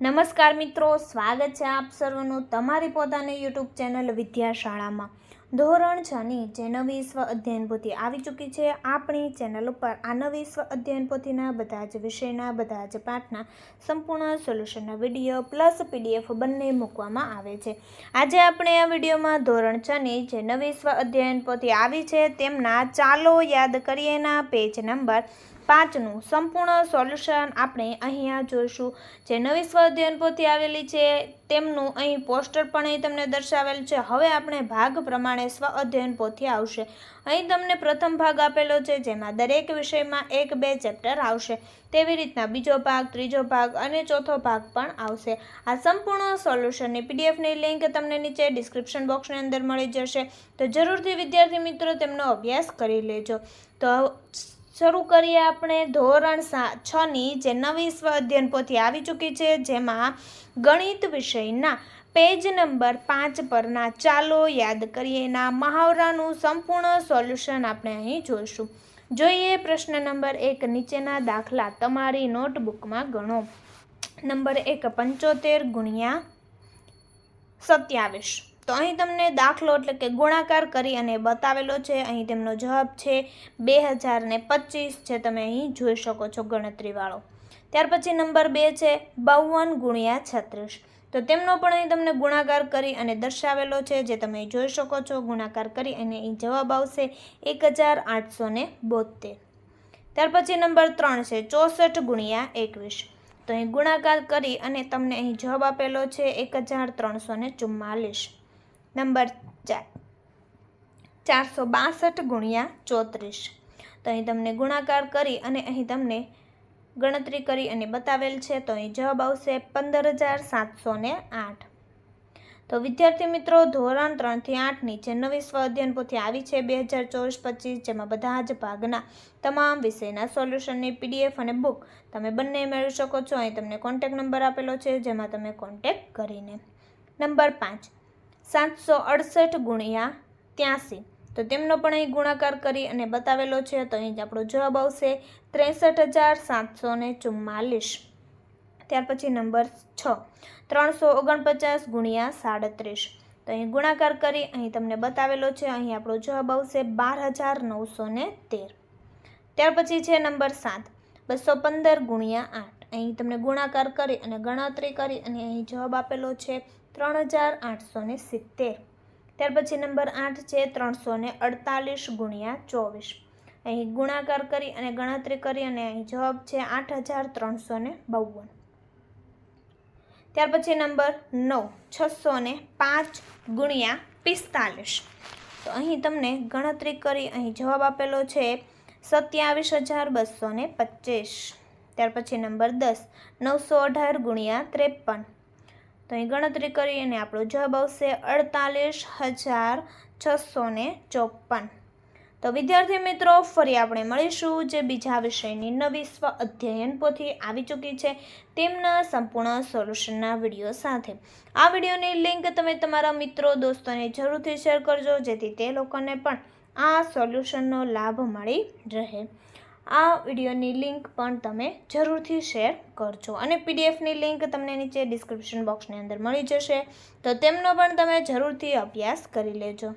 નમસ્કાર મિત્રો, સ્વાગત છે આપ સર્વનું તમારી પોતાની યુટ્યુબ ચેનલ વિદ્યાશાળામાં. ધોરણ છની જે નવી સ્વ અધ્યયન પોથી આવી ચૂકી છે, આપણી ચેનલ ઉપર આ નવી સ્વ અધ્યયન પોથીના બધા જ વિષયના, બધા જ પાઠના સંપૂર્ણ સોલ્યુશનના વીડિયો પ્લસ પીડીએફ બંને મૂકવામાં આવે છે. આજે આપણે આ વિડીયોમાં ધોરણ છની જે નવી સ્વ અધ્યયન પોથી આવી છે, તેમના ચાલો યાદ કરીએના પેજ નંબર પાંચનું સંપૂર્ણ સોલ્યુશન આપણે અહીંયા જોઈશું. જે નવી સ્વાધ્યાયન પોથી આવેલી છે, તેમનું અહીં પોસ્ટર પણ અહીં તમને દર્શાવેલ છે. હવે આપણે ભાગ પ્રમાણે સ્વ અધ્યયન પોથી આવશે. અહીં તમને પ્રથમ ભાગ આપેલો છે, જેમાં દરેક વિષયમાં એક બે ચેપ્ટર આવશે. તેવી રીતના બીજો ભાગ, ત્રીજો ભાગ અને ચોથો ભાગ પણ આવશે. આ સંપૂર્ણ સોલ્યુશનની પીડીએફની લિંક તમને નીચે ડિસ્ક્રિપ્શન બોક્સની અંદર મળી જશે. તો જરૂરથી વિદ્યાર્થી મિત્રો, તેમનો અભ્યાસ કરી લેજો. તો શરૂ કરીએ આપણે ધોરણ સા, છની જે નવી સ્વ અધ્યયન પોથી આવી ચૂકી છે, જેમાં ગણિત વિષયના પેજ નંબર પાંચ પરના ચાલો યાદ કરીએ. એના મહાવરાનું સંપૂર્ણ સોલ્યુશન આપણે અહીં જોઈશું. જોઈએ પ્રશ્ન નંબર એક, નીચેના દાખલા તમારી નોટબુકમાં ગણો. નંબર એક, પંચોતેર ગુણ્યા સત્યાવીસ. તો અહીં તમને દાખલો એટલે કે ગુણાકાર કરી અને બતાવેલો છે. અહીં તેમનો જવાબ છે બે હજાર ને પચીસ જે તમે અહીં જોઈ શકો છો ગણતરીવાળો. ત્યાર પછી નંબર બે છે બાવન ગુણ્યા છત્રીસ. તો તેમનો પણ અહીં તમને ગુણાકાર કરી અને દર્શાવેલો છે. જે તમે જોઈ શકો છો, ગુણાકાર કરી અને અહીં જવાબ આવશે એક હજાર આઠસો ને બોતેર ત્યાર પછી નંબર ત્રણ છે ચોસઠ ગુણ્યા એકવીસ. તો અહીં ગુણાકાર કરી અને તમને અહીં જવાબ આપેલો છે એક હજાર ત્રણસો ને ચુમ્માલીસ. નંબર ચાર. ચારસો બાસઠ ગુણ્યા ચોત્રીસ. તો અહીં તમને ગુણાકાર કરી અને અહીં તમને ગણતરી કરી અને બતાવેલ છે, તો અહીં જવાબ આવશે પંદર હજાર સાતસો ને આઠ. તો વિદ્યાર્થી મિત્રો, ધોરણ ત્રણથી આઠની જે નવી સ્વ અધ્યયન પોથી આવી છે બે હજાર ચોવીસ પચીસ, જેમાં બધા જ ભાગના તમામ વિષયના સોલ્યુશનની પીડીએફ અને બુક તમે બંને મેળવી શકો છો. અહીં તમને કોન્ટેક નંબર આપેલો છે, જેમાં તમે કોન્ટેક કરીને. નંબર પાંચ. સાતસો અડસઠ ગુણ્યા ત્યાંસી. તો તેમનો પણ અહીં ગુણાકાર કરી અને બતાવેલો છે, તો અહીં આપણો જવાબ આવશે ત્રેસઠ હજાર સાતસો ને ચુમ્માલીસ ત્યાર પછી નંબર છ, ત્રણસો ઓગણપચાસ ગુણ્યા સાડત્રીસ. તો અહીં ગુણાકાર કરી અહીં તમને બતાવેલો છે, અહીં આપણો જવાબ આવશે બાર હજાર નવસો ને તેર. ત્યાર પછી છે નંબર સાત, બસો પંદર ગુણ્યા આઠ. અહીં તમને ગુણાકાર કરી અને ગણતરી કરી અને અહીં જવાબ આપેલો છે ત્રણ હજાર આઠસો સિત્તેર. ત્યાર પછી નંબર આઠ છે ત્રણસો ને અડતાલીસ ગુણ્યા ચોવીસ. અહીં ગુણાકાર કરી અને ગણતરી કરી અને અહીં જવાબ છે આઠ હજાર ત્રણસો ને બાવન. ત્યાર પછી નંબર નવ, છસો ને પાંચ ગુણ્યા પિસ્તાલીસ. તો અહીં તમને ગણતરી કરી અહીં જવાબ આપેલો છે સત્યાવીસ હજાર બસો ને પચીસ. ત્યાર પછી નંબર દસ, નવસો અઢાર ગુણ્યા ત્રેપન. તો અહીં ગણતરી કરી અને આપણો જવાબ આવશે અડતાલીસ હજાર છસો ને ચોપન. તો વિદ્યાર્થી મિત્રો, ફરી આપણે મળીશું જે બીજા વિષયની નવી સ્વ અધ્યયન પોથી આવી ચૂકી છે તેમના સંપૂર્ણ સોલ્યુશનના વીડિયો સાથે. આ વિડીયોની લિંક તમે તમારા મિત્રો, દોસ્તોને જરૂરથી શેર કરજો જેથી તે લોકોને પણ આ સોલ્યુશનનો લાભ મળી રહે. આ વિડીયોની લિંક પણ તમે જરૂરથી શેર કરજો. અને પીડીએફની લિંક તમને નીચે ડિસ્ક્રિપ્શન બોક્સની અંદર મળી જશે. તો તેમનો પણ તમે જરૂરથી અભ્યાસ કરી લેજો.